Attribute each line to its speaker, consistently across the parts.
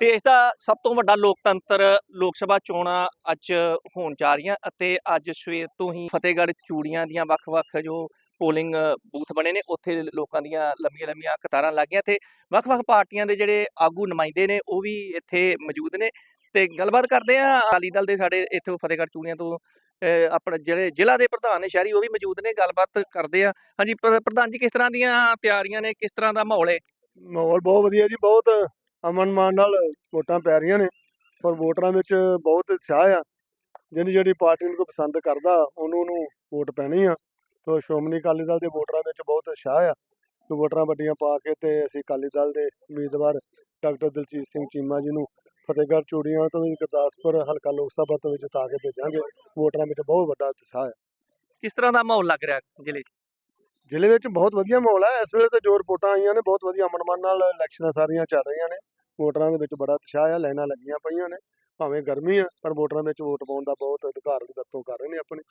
Speaker 1: ਦੇਸ਼ ਦਾ ਸਭ ਤੋਂ ਵੱਡਾ ਲੋਕਤੰਤਰ ਲੋਕ ਸਭਾ ਚੋਣਾਂ ਅੱਜ ਹੋਣ ਜਾ ਰਹੀਆਂ ਅਤੇ ਅੱਜ ਸਵੇਰ ਤੋਂ ਹੀ ਫਤਿਹਗੜ੍ਹ ਚੂੜੀਆਂ ਦੀਆਂ ਵੱਖ-ਵੱਖ ਜੋ ਪੋਲਿੰਗ ਬੂਥ ਬਣੇ ਨੇ, ਉੱਥੇ ਲੋਕਾਂ ਦੀਆਂ ਲੰਮੀਆਂ-ਲੰਮੀਆਂ ਕਤਾਰਾਂ ਲੱਗੀਆਂ ਤੇ ਵੱਖ-ਵੱਖ ਪਾਰਟੀਆਂ ਦੇ ਜਿਹੜੇ ਆਗੂ ਨੁਮਾਇੰਦੇ ਨੇ, ਉਹ ਵੀ ਇੱਥੇ ਮੌਜੂਦ ਨੇ ਤੇ ਗੱਲਬਾਤ ਕਰਦੇ ਆ ਅਕਾਲੀ ਦਲ ਦੇ ਸਾਡੇ ਇੱਥੋਂ ਫਤਿਹਗੜ੍ਹ ਚੂੜੀਆਂ ਤੋਂ ਆਪਣੇ ਜਿਹੜੇ ਜ਼ਿਲ੍ਹਾ ਦੇ ਪ੍ਰਧਾਨ ਨੇ, ਸ਼ਹਿਰੀ ਉਹ ਵੀ ਮੌਜੂਦ ਨੇ, ਗੱਲਬਾਤ ਕਰਦੇ ਆ ਹਾਂਜੀ ਪ੍ਰ- ਪ੍ਰਧਾਨ ਜੀ ਕਿਸ ਤਰ੍ਹਾਂ ਦੀਆਂ ਤਿਆਰੀਆਂ ਨੇ, ਕਿਸ ਤਰ੍ਹਾਂ ਦਾ ਮਾਹੌਲ ਹੈ?
Speaker 2: ਮਾਹੌਲ ਬਹੁਤ ਵਧੀਆ ਜੀ, ਬਹੁਤ ਅਮਨ ਮਾਨ ਨਾਲ ਵੋਟਾਂ ਪੈ ਰਹੀਆਂ ਨੇ, ਪਰ ਵੋਟਰਾਂ ਵਿੱਚ ਬਹੁਤ ਉਤਸ਼ਾਹ ਆ। ਜਿਹਦੀ ਜਿਹੜੀ ਪਾਰਟੀ ਨੂੰ ਕੋਈ ਪਸੰਦ ਕਰਦਾ, ਉਹਨੂੰ ਉਹਨੂੰ ਵੋਟ ਪੈਣੀ ਆ। ਤੋ ਸ਼੍ਰੋਮਣੀ ਅਕਾਲੀ ਦਲ ਦੇ ਵੋਟਰਾਂ ਵਿੱਚ ਬਹੁਤ ਉਤਸ਼ਾਹ ਆ ਤੇ ਵੋਟਰਾਂ ਵੱਡੀਆਂ ਪਾ ਕੇ ਤੇ ਅਸੀਂ ਅਕਾਲੀ ਦਲ ਦੇ ਉਮੀਦਵਾਰ ਡਾਕਟਰ ਦਲਜੀਤ ਸਿੰਘ ਚੀਮਾ ਜੀ ਨੂੰ ਫਤਿਹਗੜ੍ਹ ਚੂੜੀਆਂ ਤੋਂ ਗੁਰਦਾਸਪੁਰ ਹਲਕਾ ਲੋਕ ਸਭਾ ਤੋਂ ਵੀ ਜਿਤਾ ਕੇ ਭੇਜਾਂਗੇ। ਵੋਟਰਾਂ ਵਿੱਚ ਬਹੁਤ ਵੱਡਾ ਉਤਸ਼ਾਹ ਹੈ
Speaker 1: ਕਿਸ ਤਰ੍ਹਾਂ ਦਾ ਮਾਹੌਲ ਲੱਗ ਰਿਹਾ ਜ਼ਿਲ੍ਹੇ 'ਚ?
Speaker 2: ਜ਼ਿਲ੍ਹੇ ਵਿੱਚ ਬਹੁਤ ਵਧੀਆ ਮਾਹੌਲ ਹੈ। ਇਸ ਵੇਲੇ ਤੇ ਜੋ ਰਿਪੋਰਟਾਂ ਆਈਆਂ ਨੇ ਬਹੁਤ ਵਧੀਆ ਅਮਨ ਮਾਨ ਨਾਲ ਇਲੈਕਸ਼ਨਾਂ ਸਾਰੀਆਂ ਚੱਲ ਰਹੀਆਂ ਨੇ। ਵੋਟਰਾਂ ਦੇ ਵਿੱਚ ਬੜਾ ਉਤਸ਼ਾਹ ਆ ਲਾਈਨਾਂ ਲੱਗੀਆਂ ਪਈਆਂ ਨੇ। ਭਾਵੇਂ ਗਰਮੀ ਆ ਪਰ ਵੋਟਰਾਂ ਵਿੱਚ ਵੋਟ ਪਾਉਣ ਦਾ ਬਹੁਤ ਅਧਿਕਾਰ ਦੀ ਵਰਤੋਂ ਕਰ ਰਹੇ ਨੇ ਆਪਣੀ।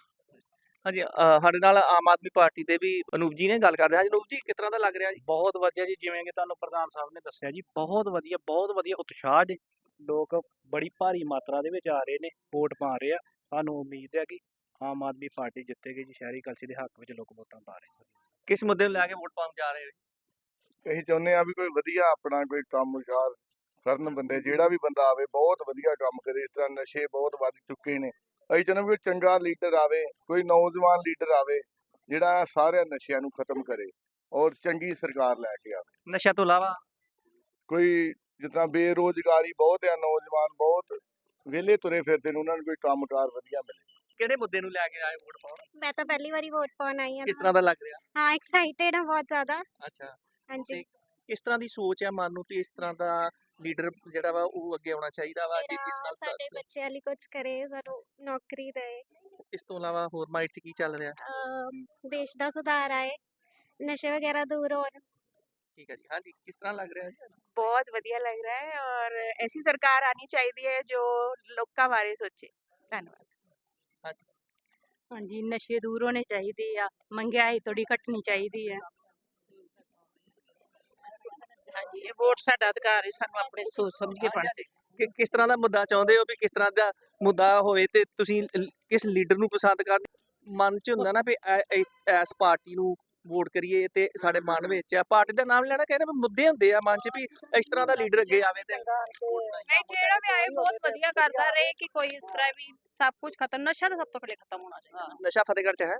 Speaker 1: ਹਾਂਜੀ ਸਾਡੇ ਨਾਲ ਆਮ ਆਦਮੀ ਪਾਰਟੀ ਦੇ ਵੀ ਅਨੂਪ ਜੀ ਨੇ ਗੱਲ ਕਰਦੇ ਹਾਂ। ਅਨੂਪ ਜੀ ਕਿਸ ਤਰ੍ਹਾਂ ਦਾ ਲੱਗ ਰਿਹਾ ਜੀ?
Speaker 3: ਬਹੁਤ ਵਧੀਆ ਜੀ ਜਿਵੇਂ ਕਿ ਤੁਹਾਨੂੰ ਪ੍ਰਧਾਨ ਸਾਹਿਬ ਨੇ ਦੱਸਿਆ ਜੀ ਬਹੁਤ ਵਧੀਆ ਬਹੁਤ ਵਧੀਆ ਉਤਸ਼ਾਹ ਜੀ ਲੋਕ ਬੜੀ ਭਾਰੀ ਮਾਤਰਾ ਦੇ ਵਿੱਚ ਆ ਰਹੇ ਨੇ ਵੋਟ ਪਾ ਰਹੇ ਆ। ਸਾਨੂੰ ਉਮੀਦ ਹੈ ਕਿ ਆਮ ਆਦਮੀ ਪਾਰਟੀ ਜਿੱਤੇਗੀ ਜੀ ਸ਼ਹਿਰੀ ਕਲਸੀ ਦੇ ਹੱਕ ਵਿੱਚ ਲੋਕ ਵੋਟਾਂ ਪਾ ਰਹੇ ਨੇ।
Speaker 1: ਕਿਸ ਮੁੱਦੇ ਨੂੰ ਲੈ ਕੇ ਵੋਟ ਪਾਉਣ ਜਾ ਰਹੇ ਹੋ?
Speaker 4: ਅਸੀਂ ਚਾਹੁੰਦੇ ਆ ਵੀ ਕੋਈ ਵਧੀਆ ਆਪਣਾ ਕੋਈ ਕੰਮ ਕਾਰ ਕਰਨ ਬੰਦੇ ਜਿਹੜਾ ਵੀ ਬੰਦਾ ਆਵੇ ਬਹੁਤ ਵਧੀਆ ਕੰਮ ਕਰੇ ਇਸ ਤਰ੍ਹਾਂ ਨਸ਼ੇ ਬਹੁਤ ਵੱਧ ਚੁੱਕੇ ਨੇ। ਅਸੀਂ ਚਾਹੁੰਦੇ ਵੀ ਕੋਈ ਚੰਗਾ ਲੀਡਰ ਆਵੇ ਕੋਈ ਨੌਜਵਾਨ ਲੀਡਰ ਆਵੇ ਜਿਹੜਾ ਸਾਰਿਆਂ ਨਸ਼ਿਆਂ ਨੂੰ ਖਤਮ ਕਰੇ ਔਰ ਚੰਗੀ ਸਰਕਾਰ ਲੈ ਕੇ ਆਵੇ।
Speaker 1: ਨਸ਼ਿਆਂ ਤੋਂ ਇਲਾਵਾ?
Speaker 4: ਕੋਈ ਤਰ੍ਹਾਂ ਬੇਰੋਜ਼ਗਾਰੀ ਬਹੁਤ ਆ ਨੌਜਵਾਨ ਬਹੁਤ ਵਿਹਲੇ ਤੁਰੇ ਫਿਰਦੇ ਨੇ ਉਹਨਾਂ ਨੂੰ ਕੋਈ ਕੰਮਕਾਰ ਵਧੀਆ ਮਿਲੇ।
Speaker 1: ਕਿਹੜੇ ਮੁੱਦੇ ਨੂੰ ਲੈ ਕੇ ਆਏ ਵੋਟ ਪਾਉਣ?
Speaker 5: ਮੈਂ ਤਾਂ ਪਹਿਲੀ ਵਾਰੀ ਵੋਟ ਪਾਉਣ ਆਈ ਹਾਂ
Speaker 1: ਕਿਸ ਤਰ੍ਹਾਂ ਦਾ ਲੱਗ ਰਿਹਾ?
Speaker 5: ਹਾਂ ਐਕਸਾਈਟਿਡ ਹਾਂ ਬਹੁਤ ਜ਼ਿਆਦਾ।
Speaker 1: ਅੱਛਾ।
Speaker 5: ਹਾਂਜੀ।
Speaker 1: ਕਿਸ ਤਰ੍ਹਾਂ ਦੀ ਸੋਚ ਹੈ ਮਨ ਨੂੰ ਤੇ ਇਸ ਤਰ੍ਹਾਂ ਦਾ ਲੀਡਰ ਜਿਹੜਾ ਵਾ ਉਹ ਅੱਗੇ ਆਉਣਾ ਚਾਹੀਦਾ ਵਾ ਕਿ
Speaker 5: ਜਿਹੜਾ
Speaker 1: ਨਾਲ
Speaker 5: ਸਾਡੇ ਬੱਚਿਆਂ ਲਈ ਕੁਝ ਕਰੇ ਸਾਨੂੰ ਨੌਕਰੀ ਦੇ।
Speaker 1: ਇਸ ਤੋਂ ਇਲਾਵਾ ਹੋਰ ਮਾਈਂਡ 'ਚ ਕੀ ਚੱਲ ਰਿਹਾ?
Speaker 5: ਦੇਸ਼ ਦਾ ਸੁਧਾਰ ਆਏ ਨਸ਼ੇ ਵਗੈਰਾ ਦੂਰ ਹੋਣ।
Speaker 1: ਠੀਕ ਹੈ ਜੀ। ਹਾਂਜੀ ਕਿਸ ਤਰ੍ਹਾਂ ਲੱਗ ਰਿਹਾ ਜੀ?
Speaker 6: ਬਹੁਤ ਵਧੀਆ ਲੱਗ ਰਿਹਾ ਹੈ ਔਰ ਐਸੀ ਸਰਕਾਰ ਆਣੀ ਚਾਹੀਦੀ ਹੈ ਜੋ ਲੋਕਾਂ ਬਾਰੇ ਸੋਚੇ। ਧੰਨਵਾਦ।
Speaker 7: ਹਾਂਜੀ। ਨਸ਼ੇ ਦੂਰ ਹੋਣੇ ਚਾਹੀਦੇ ਆ ਮਹਿੰਗਾਈ ਥੋੜੀ ਘਟਣੀ ਚਾਹੀਦੀ ਹੈ।
Speaker 6: ਹਾਂਜੀ ਇਹ ਵੋਟ ਸਾਡਾ ਅਧਿਕਾਰ ਹੈ ਸਾਨੂੰ ਆਪਣੇ ਸੋਚ ਸਮਝ ਕੇ ਪਾਣਾ ਚਾਹੀਦਾ।
Speaker 1: ਕਿ ਕਿਸ ਤਰ੍ਹਾਂ ਦਾ ਮੁੱਦਾ ਚਾਹੁੰਦੇ ਹੋ ਵੀ ਕਿਸ ਤਰ੍ਹਾਂ ਦਾ ਮੁੱਦਾ ਹੋਵੇ ਤੇ ਤੁਸੀਂ ਕਿਸ ਲੀਡਰ ਨੂੰ ਪਸੰਦ ਕਰ ਮਨ 'ਚ ਹੁੰਦਾ ਨਾ ਵੀ ਐ- ਐ- ਇਸ ਪਾਰਟੀ ਨੂੰ ਵੋਟ ਕਰੀਏ ਤੇ ਸਾਡੇ ਮਨ ਵਿੱਚ ਆ। ਪਾਰਟੀ ਦਾ ਨਾਮ ਲੈਣਾ ਕਹਿੰਦੇ ਵੀ ਮੁੱਦੇ ਹੁੰਦੇ ਆ ਮਨ 'ਚ ਵੀ ਇਸ ਤਰ੍ਹਾਂ ਦਾ ਲੀਡਰ ਅੱਗੇ ਆਵੇ ਤੇ।
Speaker 6: ਨਹੀਂ ਜਿਹੜਾ ਵੀ ਆਏ ਬਹੁਤ ਵਧੀਆ ਕਰਦਾ ਰਹੇ ਕਿ ਕੋਈ ਇਸ ਤਰ੍ਹਾਂ ਵੀ ਸਭ ਕੁਝ ਖਤਮ ਨਸ਼ਾ ਤਾਂ ਸਭ ਤੋਂ ਪਹਿਲੇ ਖਤਮ ਹੋਣਾ ਚਾਹੀਦਾ।
Speaker 1: ਨਸ਼ਾ ਫਤਿਹਗੜ੍ਹ 'ਚ ਹੈ।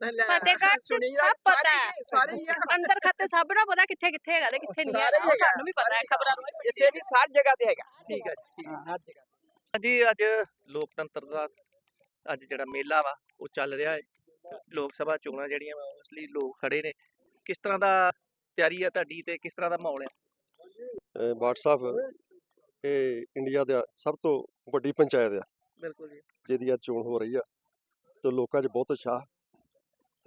Speaker 6: ਫਤਿਹਗੜ੍ਹ ਚ ਸਭ ਪਤਾ ਹੈ। ਅੰਦਰ ਖਾਤੇ ਸਭ ਨੂੰ ਪਤਾ ਕਿੱਥੇ ਕਿੱਥੇ ਹੈਗਾ ਤੇ ਕਿੱਥੇ ਨਹੀਂ ਹੈਗਾ। ਸਾਨੂੰ ਵੀ ਪਤਾ ਹੈ ਖਬਰਾਂ ਰੋਜ਼
Speaker 3: ਇਸੇ ਦੀ ਸਾਰੀ ਜਗ੍ਹਾ ਤੇ ਹੈਗਾ।
Speaker 1: ਠੀਕ ਹੈ ਜੀ, ਠੀਕ ਹੈ।
Speaker 3: ਹਰ ਜਗ੍ਹਾ
Speaker 1: ਹਾਂਜੀ ਅੱਜ ਲੋਕਤੰਤਰ ਦਾ ਅੱਜ ਜਿਹੜਾ ਮੇਲਾ ਵਾ ਉਹ ਚੱਲ ਰਿਹਾ ਹੈ। ਲੋਕ ਸਭਾ ਚੋਣਾਂ ਜਿਹੜੀਆਂ ਵਾ ਉਸ ਲਈ ਲੋਕ ਖੜੇ ਨੇ। ਕਿਸ ਤਰ੍ਹਾਂ ਦਾ ਤਿਆਰੀ ਹੈ ਤੁਹਾਡੀ ਤੇ ਕਿਸ ਤਰ੍ਹਾਂ ਦਾ ਮਾਹੌਲ ਹੈ
Speaker 2: WhatsApp ਇਹ ਇੰਡੀਆ ਦਾ ਸਭ ਤੋਂ ਵੱਡੀ ਪੰਚਾਇਤ ਆ।
Speaker 1: ਬਿਲਕੁਲ ਜੀ।
Speaker 2: ਜਿਹਦੀ ਅੱਜ ਚੋਣ ਹੋ ਰਹੀ ਆ ਤੇ ਲੋਕਾਂ 'ਚ ਬਹੁਤ ਉਤਸ਼ਾਹ।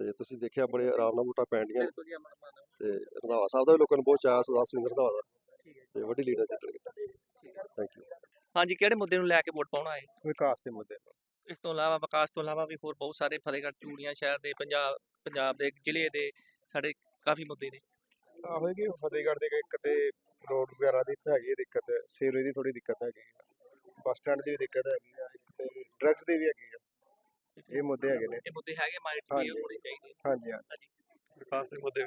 Speaker 2: ਤੇ ਤੁਸੀਂ ਦੇਖਿਆ ਬੜੇ ਆਰਾਮ ਨਾਲ ਵੋਟਾਂ ਪੈਣ ਡੀਆਂ।
Speaker 1: ਬਿਲਕੁਲ ਜੀ ਅਮਨ ਮਾਨ
Speaker 2: ਤੇ ਰੰਧਾਵਾ ਸਾਹਿਬ ਦਾ ਵੀ ਲੋਕਾਂ ਨੂੰ ਬਹੁਤ ਚਾਅ ਸਰਦਾਰ ਸੁਰਿੰਦਰ ਰੰਧਾਵਾ ਦਾ। ਤੇ ਵੱਡੀ ਲੀਡਰ ਜਿੱਤ ਗਏ ਥੈਂਕ ਯੂ
Speaker 1: ਹਾਂਜੀ ਕਿਹੜੇ ਮੁੱਦੇ ਨੂੰ ਲੈ ਕੇ ਵੋਟ ਪਾਉਣਾ ਹੈ?
Speaker 2: ਵਿਕਾਸ ਦੇ ਮੁੱਦੇ।
Speaker 1: ਇਸ ਤੋਂ ਇਲਾਵਾ ਵਿਕਾਸ ਤੋਂ ਇਲਾਵਾ ਵੀ ਹੋਰ ਬਹੁਤ ਸਾਰੇ ਫਤਿਹਗੜ੍ਹ ਚੂੜੀਆਂ ਸ਼ਹਿਰ ਦੇ ਪੰਜਾਬ ਪੰਜਾਬ ਦੇ ਜ਼ਿਲ੍ਹੇ ਦੇ ਸਾਡੇ ਕਾਫੀ ਮੁੱਦੇ ਨੇ।
Speaker 2: ਆਹੋ ਕਿ ਫਤਿਹਗੜ੍ਹ ਦੇ ਇੱਕ ਤੇ ਰੋਡ ਵਗੈਰਾ ਦੀ ਹੈਗੀ ਹੈ ਦਿੱਕਤ ਸੇਵਰੇਜ ਦੀ ਥੋੜੀ ਦਿੱਕਤ ਹੈਗੀ ਆ ਬੱਸ ਸਟੈਂਡ ਦੀ ਵੀ ਦਿੱਕਤ ਹੈਗੀ ਆ ਇੱਕ ਤੇ ਡਰੱਗਸ ਦੀ ਵੀ ਹੈਗੀ ਆ ਇਹ ਮੁੱਦੇ ਹੈਗੇ ਨੇ।
Speaker 1: ਇਹ ਮੁੱਦੇ ਹੈਗੇ ਮਾਈਂਡ 'ਚ ਵੀ। ਹੋਣੇ ਚਾਹੀਦੇ
Speaker 2: ਹਾਂਜੀ ਹਾਂਜੀ। ਵਿਕਾਸ ਦੇ ਮੁੱਦੇ।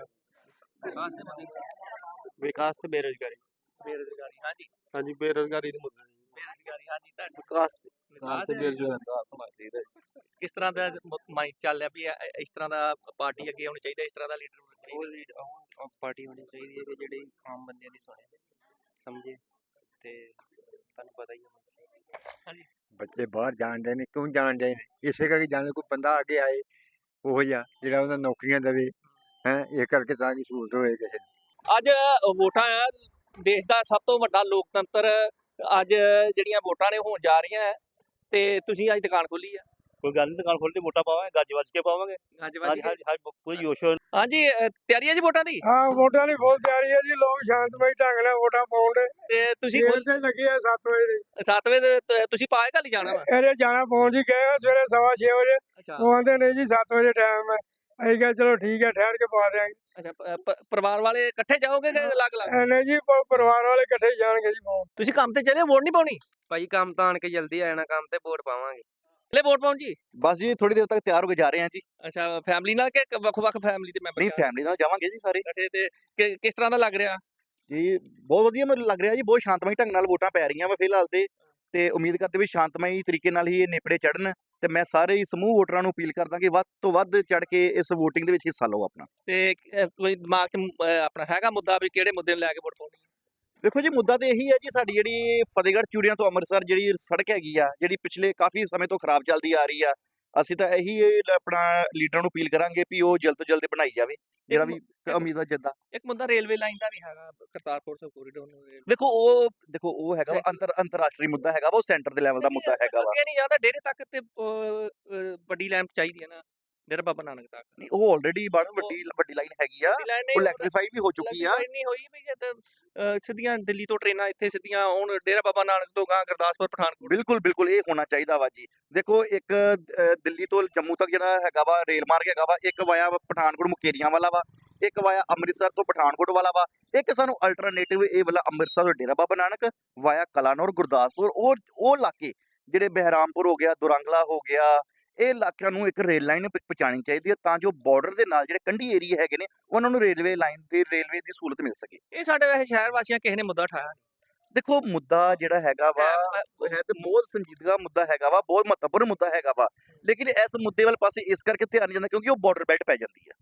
Speaker 1: ਵਿਕਾਸ ਦੇ ਮੁੱਦੇ।
Speaker 3: ਵਿਕਾਸ ਤੇ ਬੇਰੋਜ਼ਗਾਰੀ।
Speaker 1: ਬੇਰੁਜ਼ਗਾਰੀ ਹਾਂਜੀ।
Speaker 2: ਹਾਂਜੀ ਬੇਰੋਜ਼ਗਾਰੀ ਦੇ ਮੁੱਦੇ
Speaker 1: ਬੇਰੁਜ਼ਗਾਰੀ ਹਾਂਜੀ ਤੁਹਾਡੀ
Speaker 3: ਵਿਕਾਸ
Speaker 1: ਵਿਕਾਸ
Speaker 3: ਤੇ
Speaker 1: ਦੇ
Speaker 3: ਬੇਰੋਜ਼ਗਾਰੀ ਦਾ ਹੋਣਾ ਚਾਹੀਦਾ
Speaker 1: ਕਿਸ ਤਰ੍ਹਾਂ ਦਾ ਮਾਈਂਡ ਚੱਲ ਰਿਹਾ ਵੀ ਇਹ- ਇਸ ਤਰ੍ਹਾਂ ਦਾ ਪਾਰਟੀ ਅੱਗੇ ਆਉਣੀ ਚਾਹੀਦਾ ਇਸ ਤਰ੍ਹਾਂ ਦਾ ਲੀਡਰ ਹੋਣਾ ਚਾਹੀਦਾ?
Speaker 3: ਉਹ ਲੀਡ ਉਹ ਪਾਰਟੀ ਹੋਣੀ ਚਾਹੀਦੀ ਹੈ ਕਿ ਜਿਹੜੀ ਆਮ ਬੰਦਿਆਂ ਦੀ ਸੁਣੇ ਸਮਝੇ ਤੇ ਤੁਹਾਨੂੰ ਪਤਾ ਹੀ ਹੈ
Speaker 8: ਬੱਚੇ ਬਾਹਰ ਜਾਣਦੇ ਨੇ ਕਿਉਂ ਜਾਣਦੇ ਨੇ? ਇਸੇ ਕਰਕੇ ਜਾਣਦੇ ਕੋਈ ਬੰਦਾ ਅੱਗੇ ਆਏ ਉਹ ਜਿਹਾ ਜਿਹੜਾ ਉਹਨਾਂ ਨੌਕਰੀਆਂ ਦੇਵੇ ਹੈ ਇਹ ਕਰਕੇ ਤਾਂ ਕਿ ਸਹੂਲਤ ਹੋਏ ਕਿਸੇ
Speaker 1: ਅੱਜ ਵੋਟਾਂ ਆ ਦੇਸ਼ ਦਾ ਸਭ ਤੋਂ ਵੱਡਾ ਲੋਕਤੰਤਰ ਅੱਜ ਜਿਹੜੀਆਂ ਵੋਟਾਂ ਨੇ ਹੋਣ ਜਾ ਰਹੀਆਂ ਤੇ ਤੁਸੀਂ ਅੱਜ ਦੁਕਾਨ ਖੋਲੀ ਆ
Speaker 3: ਕੋਈ ਗੱਲ ਨਹੀਂ ਦੁਕਾਨ ਖੋਲ੍ਹ ਕੇ ਵੋਟਾਂ ਪਾਵਾਂਗੇ ਗੱਜ ਵੱਜ ਕੇ ਪਾਵਾਂਗੇ। ਹਾਂਜੀ ਹਾਂਜੀ ਹਾਂਜੀ ਪੂਰੀ ਜੋਸ਼ ਹੋਣ
Speaker 1: ਹਾਂਜੀ ਅ, ਤਿਆਰੀ ਹੈ ਜੀ ਵੋਟਾਂ ਦੀ?
Speaker 2: ਹਾਂ ਵੋਟਾਂ ਦੀ ਬਹੁਤ ਤਿਆਰੀ ਹੈ ਜੀ ਲੋਕ ਸ਼ਾਂਤਮਈ ਢੰਗ ਨਾਲ ਵੋਟਾਂ ਪਾਉਣ ਦੇ।
Speaker 1: ਤੇ ਤੁਸੀਂ
Speaker 2: ਸਵੇਰ ਤੇ ਲੱਗੇ ਆ 7 ਵਜੇ
Speaker 1: 7 ਵਜੇ ਤੁਸੀਂ ਪਾਏ ਕੱਲ ਜਾਣਾ ਵਾ?
Speaker 2: ਇਹਦੇ ਜਾਣਾ ਪਹੁੰਚ ਹੀ ਗਏ ਸਵੇਰੇ ਸਵਾ ਛੇ ਵਜੇ।
Speaker 1: ਅੱਛਾ।
Speaker 2: ਉਹ ਆਂਦੇ ਨੇ ਜੀ 7 ਵਜੇ ਟਾਈਮ ਹੈ।
Speaker 9: ਅਸੀਂ ਕਿਹਾ ਚਲੋ ਠੀਕ ਹੈ ਠਹਿਰ ਕੇ ਪਾ ਦਿਆਂਗੇ।
Speaker 1: ਅੱਛਾ ਪ- ਪ- ਪਰਿਵਾਰ ਵਾਲੇ ਇਕੱਠੇ ਜਾਓਗੇ ਕਿ ਅਲੱਗ-ਅਲੱਗ?
Speaker 9: ਐ ਨਹੀਂ ਜੀ ਪ- ਪਰਿਵਾਰ ਵਾਲੇ ਇਕੱਠੇ ਹੀ ਜਾਣਗੇ ਜੀ ਬਹੁਤ।
Speaker 1: ਤੁਸੀਂ ਕੰਮ ਤੇ ਚਲੇ ਵੋਟ ਨਹੀਂ ਪਾਉਣੀ?
Speaker 10: ਭਾਈ ਕੰਮ ਤਾਂ ਆਣ ਕੇ ਜਲਦੀ ਆ ਜਾਣਾ ਕੰਮ ਤੇ ਵੋਟ ਪਾਵਾਂਗੇ।
Speaker 1: ਲੈ ਵੋਟ ਪਾਉਣ ਜੀ?
Speaker 11: ਬਸ ਜੀ ਥੋੜੀ ਦੇਰ ਤੱਕ ਤਿਆਰ ਹੋ ਕੇ ਜਾ ਰਹੇ ਹਾਂ ਜੀ।
Speaker 1: ਅੱਛਾ ਫੈਮਿਲੀ ਨਾਲ ਕਿ ਵੱਖ-ਵੱਖ ਫੈਮਿਲੀ ਦੇ ਮੈਂਬਰ
Speaker 11: ਨਹੀਂ ਫੈਮਿਲੀ ਨਾਲ ਜਾਵਾਂਗੇ ਜੀ ਸਾਰੇ।
Speaker 1: ਇਕੱਠੇ ਤੇ ਕਿ- ਕਿਸ ਤਰ੍ਹਾਂ ਦਾ ਲੱਗ ਰਿਹਾ?
Speaker 11: ਜੀ ਬਹੁਤ ਵਧੀਆ ਮੈਨੂੰ ਲੱਗ ਰਿਹਾ ਜੀ ਬਹੁਤ ਸ਼ਾਂਤਮਈ ਢੰਗ ਨਾਲ ਵੋਟਾਂ ਪੈ ਰਹੀਆਂ ਵਾ ਫਿਲਹਾਲ ਤੇ। ਤੇ ਉਮੀਦ ਕਰਦੇ ਵੀ ਸ਼ਾਂਤਮਈ ਤਰੀਕੇ ਨਾਲ ਹੀ ਇਹ ਨੇਪੜੇ ਚੜਨ ਤੇ ਮੈਂ ਸਾਰੇ ਹੀ ਸਮੂਹ ਵੋਟਰਾਂ ਨੂੰ ਅਪੀਲ ਕਰਦਾ ਕਿ ਵੱਧ ਤੋਂ ਵੱਧ ਚੜ ਕੇ ਇਸ VOTING ਦੇ ਵਿੱਚ ਹਿੱਸਾ ਲਓ ਆਪਣਾ।
Speaker 1: ਤੇ ਅਹ, ਕੋਈ ਦਿਮਾਗ 'ਚ ਅਹ, ਆਪਣਾ ਹੈਗਾ ਮੁੱਦਾ ਵੀ ਕਿਹੜੇ ਮੁੱਦੇ ਨੂੰ ਲੈ ਕੇ ਵੋਟ ਪਾਉਣੀ?
Speaker 11: ਦੇਖੋ ਜੀ ਮੁੱਦਾ ਤੇ ਇਹੀ ਹੈ ਜੀ ਸਾਡੀ ਜਿਹੜੀ ਫਤਿਹਗੜ੍ਹ ਚੂੜੀਆਂ ਤੋਂ ਅੰਮ੍ਰਿਤਸਰ ਜਿਹੜੀ ਸੜਕ ਹੈਗੀ ਆ ਜਿਹੜੀ ਪਿਛਲੇ ਕਾਫੀ ਸਮੇਂ ਤੋਂ ਖਰਾਬ ਚੱਲਦੀ ਆ ਰਹੀ ਆ ਅਸੀਂ ਤਾਂ ਇਹੀ ਆਪਣਾ ਲੀਡਰਾਂ ਨੂੰ ਅਪੀਲ ਕਰਾਂਗੇ ਵੀ ਉਹ ਜਲਦ ਤੋਂ ਜਲਦ ਬਣਾਈ ਜਾਵੇ। ਜਿਹੜਾ ਵੀ ਉਮੀਦਵਾਰ ਜਿੱਦਾਂ।
Speaker 1: ਇੱਕ ਮੁੱਦਾ ਰੇਲਵੇ ਲਾਈਨ ਦਾ ਵੀ ਹੈਗਾ ਕਰਤਾਰਪੁਰ ਤੋਂ ਕੋਰੀਡੋਰ ਨੂੰ
Speaker 11: ਦੇਖੋ ਉਹ ਦੇਖੋ ਉਹ ਹੈਗਾ ਅੰਤਰ ਅੰਤਰਰਾਸ਼ਟਰੀ ਮੁੱਦਾ ਹੈਗਾ ਉਹ ਸੈਂਟਰ ਦੇ ਲੈਵਲ ਦਾ ਮੁੱਦਾ ਹੈਗਾ ਵਾ।
Speaker 1: ਅੱਗੇ ਨਹੀਂ ਜਾਂਦਾ ਡੇਰੇ ਤੱਕ ਤੇ ਵੱਡੀ ਲੈਂਪ ਚਾਹੀਦੀ ਹੈ ਨਾ। ਡੇਰਾ ਬਾਬਾ ਨਾਨਕ ਤੱਕ
Speaker 11: ਨਹੀਂ ਉਹ ਆਲਰੇਡੀ ਬੜੀ ਵੱਡੀ ਵੱਡੀ ਲਾਈਨ ਹੈਗੀ ਆ ਉਹ ਇਲੈਕਟ੍ਰੀਫਾਈ ਵੀ ਹੋ ਚੁੱਕੀ ਆ।
Speaker 1: ਨਹੀਂ ਹੋਈ ਵੀ ਜੇ ਤਾਂ ਸਿੱਧੀਆਂ ਦਿੱਲੀ ਤੋਂ ਟ੍ਰੇਨਾਂ ਇੱਥੇ ਸਿੱਧੀਆਂ ਹੁਣ ਡੇਰਾ ਬਾਬਾ ਨਾਨਕ ਤੋਂ ਗਾਂ ਗੁਰਦਾਸਪੁਰ ਪਠਾਨਕੋਟ।
Speaker 11: ਬਿਲਕੁਲ ਬਿਲਕੁਲ ਇਹ ਹੋਣਾ ਚਾਹੀਦਾ ਵਾ ਜੀ। ਦੇਖੋ ਇੱਕ ਦਿੱਲੀ ਤੋਂ ਜੰਮੂ ਤੱਕ ਜਿਹੜਾ ਹੈਗਾ ਵਾ ਰੇਲ ਮਾਰਗ ਹੈਗਾ ਵਾ ਇੱਕ ਵਾਇਆ ਪਠਾਨਕੋਟ ਮੁਕੇਰੀਆਂ ਵਾਲਾ ਵਾ ਇੱਕ ਵਾਇਆ ਅੰਮ੍ਰਿਤਸਰ ਤੋਂ ਪਠਾਨਕੋਟ ਵਾਲਾ ਵਾ ਇੱਕ ਸਾਨੂੰ ਅਲਟਰਨੇਟਿਵ ਇਹ ਵਾਲਾ ਅੰਮ੍ਰਿਤਸਰ ਤੋਂ ਡੇਰਾ ਬਾਬਾ ਨਾਨਕ ਵਾਇਆ ਕਲਾਨੌਰ ਗੁਰਦਾਸਪੁਰ ਉਹ ਉਹ ਇਲਾਕੇ ਜਿਹੜੇ ਬਹਿਰਾਮਪੁਰ ਹੋ ਗਿਆ ਦੁਰੰਗਲਾ ਹੋ ਗਿਆ ਇਹ ਇਲਾਕਿਆਂ ਨੂੰ ਇੱਕ ਰੇਲ ਲਾਈਨ ਪਹੁੰਚਾਣੀ ਚਾਹੀਦੀ ਹੈ ਤਾਂ ਜੋ ਬਾਰਡਰ ਦੇ ਨਾਲ ਜਿਹੜੇ ਕੰਢੀ ਏਰੀਆ ਹੈਗੇ ਨੇ ਉਹਨਾਂ ਨੂੰ ਰੇਲਵੇ ਲਾਈਨ ਤੇ ਰੇਲਵੇ ਦੀ ਸਹੂਲਤ ਮਿਲ ਸਕੇ।
Speaker 1: ਇਹ ਸਾਡੇ ਵੈਸੇ ਸ਼ਹਿਰ ਵਾਸੀਆਂ ਕਿਸੇ ਨੇ ਮੁੱਦਾ ਉਠਾਇਆ
Speaker 11: ਦੇਖੋ ਮੁੱਦਾ ਜਿਹੜਾ ਹੈਗਾ ਵਾ। ਹੈ ਤੇ ਬਹੁਤ ਸੰਜੀਦਗਾ ਮੁੱਦਾ ਹੈਗਾ ਵਾ ਬਹੁਤ ਮਹੱਤਵਪੂਰਨ ਮੁੱਦਾ ਹੈਗਾ ਵਾ। ਲੇਕਿਨ ਇਸ ਮੁੱਦੇ ਵੱਲ ਪਾਸੇ ਇਸ ਕਰਕੇ ਧਿਆਨ ਨਹੀਂ ਜਾਂਦਾ ਕਿਉਂਕਿ ਉਹ ਬਾਰਡਰ ਬੈਲਟ ਪੈ ਜਾਂਦੀ ਹੈ।